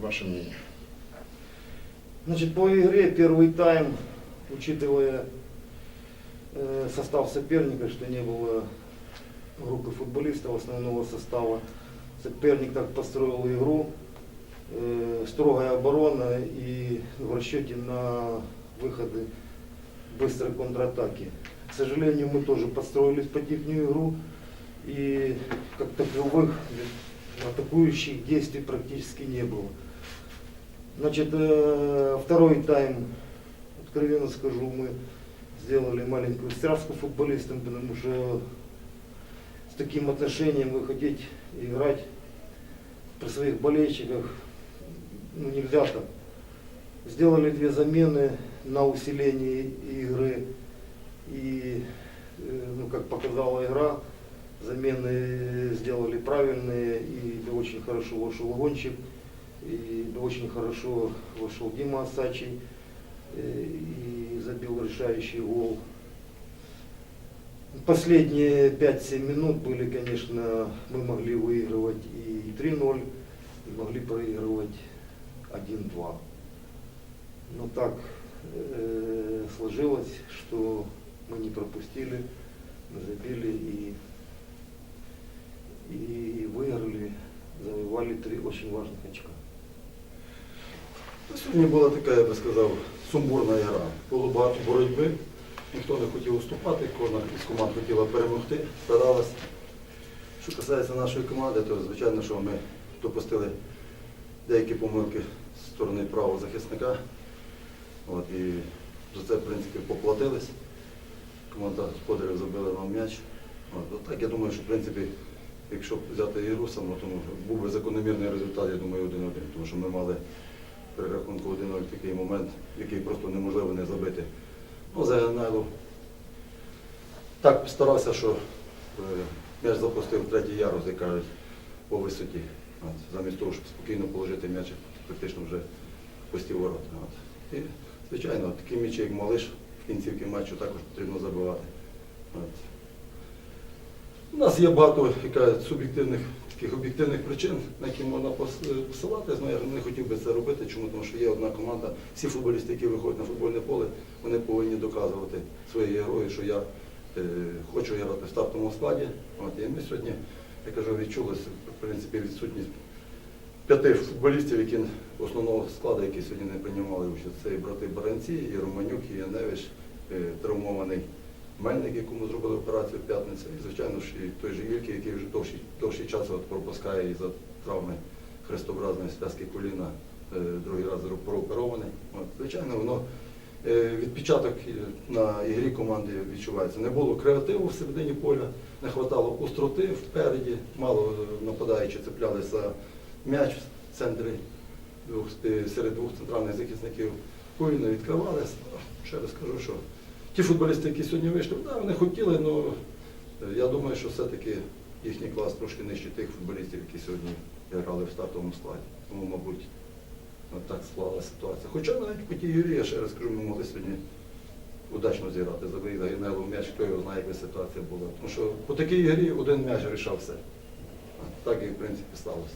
ваше мнение? Значит, по игре первый тайм, учитывая э, состав соперника, что не было группы футболистов основного состава, соперник так построил игру, э, строгая оборона и в расчете на выходы быстрой контратаки. К сожалению, мы тоже подстроились под их игру и как таковых атакующих действий практически не было. Значит, э, второй тайм, откровенно скажу, мы сделали маленькую стряску футболистам, потому что с таким отношением вы хотите играть при своих болельщиках, ну, нельзя так. Сделали две замены на усиление игры. И, э, ну, как показала игра, замены сделали правильные, и очень хорошо вошел гонщик, и очень хорошо вошел Дима Асачий, э, и забил решающий гол. Последние 5-7 минут были, конечно, мы могли выигрывать и 3-0, и могли проигрывать 1-2. Но так э, сложилось, что мы не пропустили, мы забили и, и выиграли, завоевали три очень важных очка. Ну, Сьогодні була така, я би сказав, сумбурна гра. Було багато боротьби, ніхто не хотів уступати, кожна із команд хотіла перемогти, старалась. Що касається нашої команди, то звичайно, що ми допустили деякі помилки з сторони правого захисника. От, і за це, в принципі, поплатились. Команда господарів забила нам м'яч. От, от так я думаю, що в принципі, якщо взяти ігру саму, то був би закономірний результат, я думаю, 1-1, тому що ми мали при рахунку 1-0 такий момент, який просто неможливо не забити. Ну, Заганайло так старався, що е, м'яч запустив третій ярус, як кажуть, по висоті. От, замість того, щоб спокійно положити м'яч, практично вже пусті ворота. От. І, звичайно, такі м'ячі, як малиш, в кінцівці матчу також потрібно забивати. От. У нас є багато яка, суб'єктивних таких об'єктивних причин, на які можна е, посилати. Ну, я не хотів би це робити, чому тому що є одна команда. Всі футболісти, які виходять на футбольне поле, вони повинні доказувати своїй герої, що я е, хочу грати в стартовому складі. От, і ми сьогодні, я кажу, відчули в принципі відсутність п'яти футболістів, які основного складу, які сьогодні не приймали участь. Це і брати Баранці, і Романюк, і Яневич, е, травмований Мельник, якому зробили операцію в п'ятницю, і, звичайно той же Ільки, який вже довший, довший час от пропускає із-за травми хрестообразної зв'язки коліна, е, другий раз прооперований. От, звичайно, воно е, відпечаток на ігрі команди відчувається. Не було креативу в середині поля, не вистачало остроти впереді, мало е, нападаючи цеплялися за м'яч в центрі серед двох центральних захисників. Повільно відкривалися. Ще раз кажу, що ті футболісти, які сьогодні вийшли, да, вони хотіли, але я думаю, що все-таки їхній клас трошки нижче тих футболістів, які сьогодні грали в стартовому складі. Тому, мабуть, так склалася ситуація. Хоча навіть по тій грі, я ще раз кажу, ми могли сьогодні удачно зіграти. Забив Генелу м'яч, хто його знає, яка ситуація була. Тому що по такій грі один м'яч рішав все. Так і в принципі сталося.